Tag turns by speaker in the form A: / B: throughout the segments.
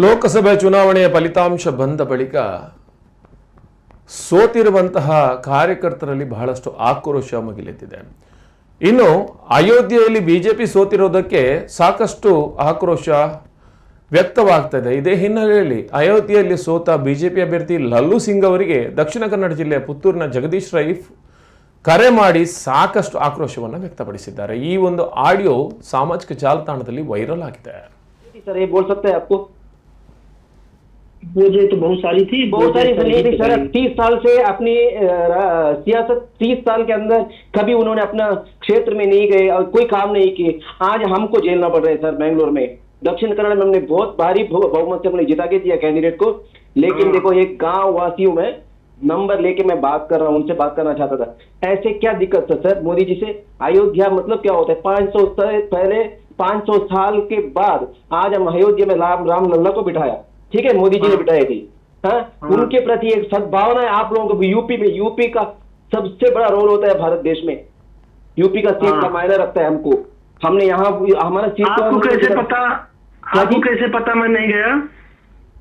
A: ಲೋಕಸಭೆ ಚುನಾವಣೆಯ ಫಲಿತಾಂಶ ಬಂದ ಬಳಿಕ ಸೋತಿರುವಂತಹ ಕಾರ್ಯಕರ್ತರಲ್ಲಿ ಬಹಳಷ್ಟು ಆಕ್ರೋಶ ಮಗಿಲೆತ್ತಿದೆ ಇನ್ನು ಅಯೋಧ್ಯೆಯಲ್ಲಿ ಬಿಜೆಪಿ ಸೋತಿರೋದಕ್ಕೆ ಸಾಕಷ್ಟು ಆಕ್ರೋಶ ವ್ಯಕ್ತವಾಗ್ತದೆ. ಇದೇ ಹಿನ್ನೆಲೆಯಲ್ಲಿ ಅಯೋಧ್ಯೆಯಲ್ಲಿ ಸೋತ ಬಿಜೆಪಿ ಅಭ್ಯರ್ಥಿ ಲಲ್ಲು ಸಿಂಗ್ ಅವರಿಗೆ ದಕ್ಷಿಣ ಕನ್ನಡ ಜಿಲ್ಲೆಯ ಪುತ್ತೂರಿನ ಜಗದೀಶ್ ರೈಫ್ ಕರೆ ಮಾಡಿ ಸಾಕಷ್ಟು ಆಕ್ರೋಶವನ್ನು ವ್ಯಕ್ತಪಡಿಸಿದ್ದಾರೆ. ಈ ಒಂದು ಆಡಿಯೋ ಸಾಮಾಜಿಕ ಜಾಲತಾಣದಲ್ಲಿ ವೈರಲ್ ಆಗಿದೆ.
B: वजह तो बहुत सारी थी
C: बहुत सारी भी सर। तीस साल से अपनी सियासत तीस साल के अंदर कभी उन्होंने अपना क्षेत्र में नहीं गए और कोई काम नहीं किए। आज हमको झेलना पड़ रहा है सर बेंगलोर में। दक्षिण कन्नड़ में हमने बहुत भारी बहुमत से हमने जिता के दिया कैंडिडेट को। लेकिन
B: हाँ।
C: देखो एक गाँव वासियों में नंबर लेके मैं बात कर रहा हूँ उनसे बात करना चाहता था। ऐसे क्या दिक्कत था सर मोदी जी से अयोध्या मतलब क्या होता है? पाँच सौ पहले पाँच सौ साल के बाद आज हम अयोध्या में राम राम लल्ला को बिठाया। ठीक है मोदी जी ने बिठाई थी हाँ?
B: हाँ।
C: उनके प्रति एक सद्भावना है आप लोगों को यूपी में यूपी का सबसे बड़ा रोल होता है भारत देश में यूपी का सीट
B: हाँ।
C: का मायने रखता है हमको हमने यहाँ हमारा सीट तो
B: आपको कैसे पता आपको कैसे पता मैं नहीं गया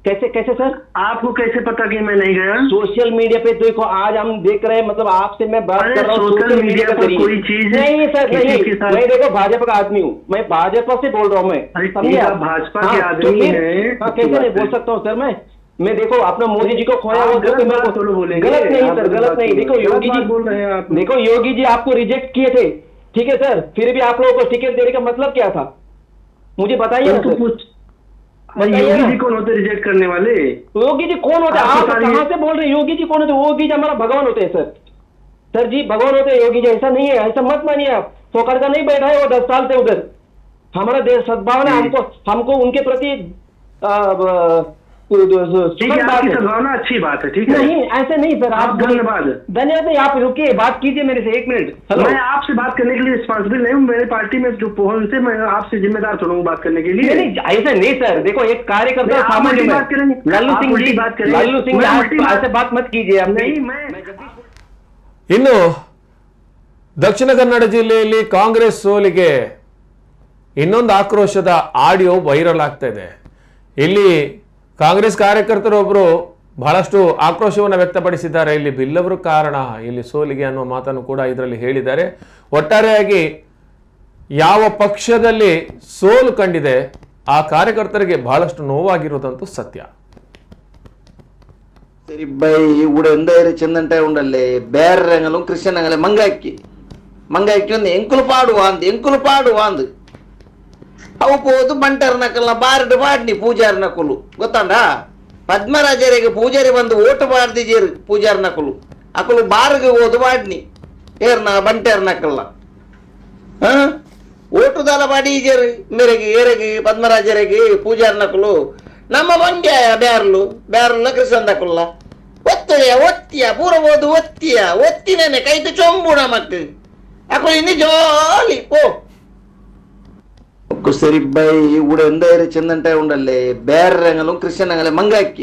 C: कैसे कैसे सर?
B: आपको कैसे पता कि मैं नहीं गया?
C: सोशल मीडिया पे देखो आज हम देख रहे हैं मतलब आपसे मैं बात कर रहा हूँ
B: सोशल मीडिया पर। कोई चीज़
C: नहीं सर नहीं मैं देखो भाजपा का आदमी हूँ। मैं भाजपा से बोल रहा हूँ मैं। समझे आप?
B: भाजपा
C: हाँ,
B: के
C: तो
B: आदमी हैं,
C: हाँ, कैसे नहीं बोल सकता हूँ सर मैं? मैं देखो अपना मोदी जी को खोया हुआ
B: गलत बोलेंगे।
C: गलत नहीं सर
B: गलत
C: गलत नहीं। देखो योगी जी
B: बोल रहे हैं आप।
C: देखो योगी जी आपको रिजेक्ट किए थे। ठीक है सर? फिर भी आप लोगों को टिकट देने का मतलब क्या था? मुझे बताइए ना
B: उनको
C: सर
B: पूछ
C: बताइए
B: योगी जी कौन होते रिजेक्ट करने वाले?
C: योगी जी कौन होते? हैं आप कहाँ से बोल रहे हैं? योगी जी कौन होते? योगी जी हमारा भगवान होते हैं सर। सर जी भगवान होते हैं योगी जी ऐसा नहीं है ऐसा मत मानिए आप। फोकर का नहीं बैठा है वो दस साल से उधर। हमारा देश सद्भावना हमको हमको उनके प्रति आ, ब- सुखद
B: ठीक है
C: बात
B: आपकी
C: है।
B: सद्भावना अच्छी बात है ठीक है
C: नहीं ऐसे नहीं सर आप
B: आप धन्यवाद।
C: धन्यवाद नहीं आप रुकिए बात कीजिए मेरे से एक मिनट हेलो
B: मैं आपसे बात करने के लिए रिस्पॉन्सिबल नहीं हूँ मेरे पार्टी में जो पहुंच से मैं आपसे जिम्मेदार थोड़ा हूँ बात करने के लिए
C: नहीं नहीं ऐसे नहीं सर देखो एक कार्यकर्ता
B: नहीं, आप
C: सामान्य
B: उल्टी
C: में
B: बात करेंगे।
C: लल्लू
B: आप
C: सिंह
B: उल्टी
C: जी
B: बात करेंगे।
C: लल्लू सिंह जी
B: मैं
C: आप
B: उल्टी बात-
C: ऐसे बात मत कीजिए आप
B: नहीं मैं
A: ಇನ್ನು ದಕ್ಷಿಣ ಕನ್ನಡ ಜಿಲ್ಲೆಯಲ್ಲಿ ಕಾಂಗ್ರೆಸ್ ಸೋಲಿಗೆ ಇನ್ನೊಂದು ಆಕ್ರೋಶದ ಆಡಿಯೋ ವೈರಲ್ ಆಗ್ತಾ ಇದೆ ಇಲ್ಲಿ ಕಾಂಗ್ರೆಸ್ ಕಾರ್ಯಕರ್ತರೊಬ್ಬರು ಬಹಳಷ್ಟು ಆಕ್ರೋಶವನ್ನು ವ್ಯಕ್ತಪಡಿಸಿದ್ದಾರೆ. ಇಲ್ಲಿ ಬಿಲ್ಲವರು ಕಾರಣ, ಇಲ್ಲಿ ಸೋಲಿಗೆ ಅನ್ನುವ ಮಾತನ್ನು ಕೂಡ ಇದರಲ್ಲಿ ಹೇಳಿದ್ದಾರೆ. ಒಟ್ಟಾರೆಯಾಗಿ ಯಾವ ಪಕ್ಷದಲ್ಲಿ ಸೋಲು ಕಂಡಿದೆ, ಆ ಕಾರ್ಯಕರ್ತರಿಗೆ ಬಹಳಷ್ಟು ನೋವಾಗಿರುವುದಂತೂ ಸತ್ಯ.
D: సరిబ్బాయి ఇప్పుడు ఎందైరు చెందంటే ఉండాలి ಬೇರೆ రంగం క్రిస్టియన్ రంగం మంగాక్కి మంగాక్కి ಪಾಡು ఎంకులు పాడు వాంది ఎంకులు ಅವು ಪೋದು ಬಂಟರ್ನಕಲ್ನ ಬಾರ್ಡ್ ಬಾಡ್ನಿ ಪೂಜಾರ್ನಕುಲು ಗೊತ್ತಾಂಡ? ಪದ್ಮರಾಜರಿಗೆ ಪೂಜಾರಿ ಬಂದು ಓಟು ಪೂಜಾರ್ ನಕುಲು. ಅಕುಲು ಬಾರ್ಗೆ ಓದು ಬಾಡ್ನಿ ಏರ್ನ ಬಂಟೇರ್ನಕಲ್ಲ ಹಾ? ಓಟು ದಾಲ ಬಾಡಿ ಈಜೇರು ಮೇರೆಗೆ, ಏರೆಗೆ, ಪದ್ಮರಾಜರಿಗೆ ಪೂಜಾರ್ನಕುಲು ನಮ್ಮ ಬಂಗೆ ಬ್ಯಾರ್ಲು ಬ್ಯಾರ್ಲ ಕೃಷ್ಣಂದಕುಲ್ಲ ಒತ್ತಯ ಒತ್ತಿಯ ಪೂರ ಓದು ಒತ್ತಿಯ, ಒತ್ತಿನೇನೆ ಕೈತು ಚೊಂಬುಣ ಮತ್ತೆ ಅಕುಲು ಇನ್ನು ಜೋಲಿ ಓ ಕುಸರಿ ಬೈ ಉಡ ಎಂದ ಚಂದಂಟ ಉಂಡಲ್ಲೇ ಬೇರೆ ರಂಗಲು ಕ್ರಿಶ್ಚಿಯನ್ ರಂಗಲೆ ಮಂಗಾಕಿ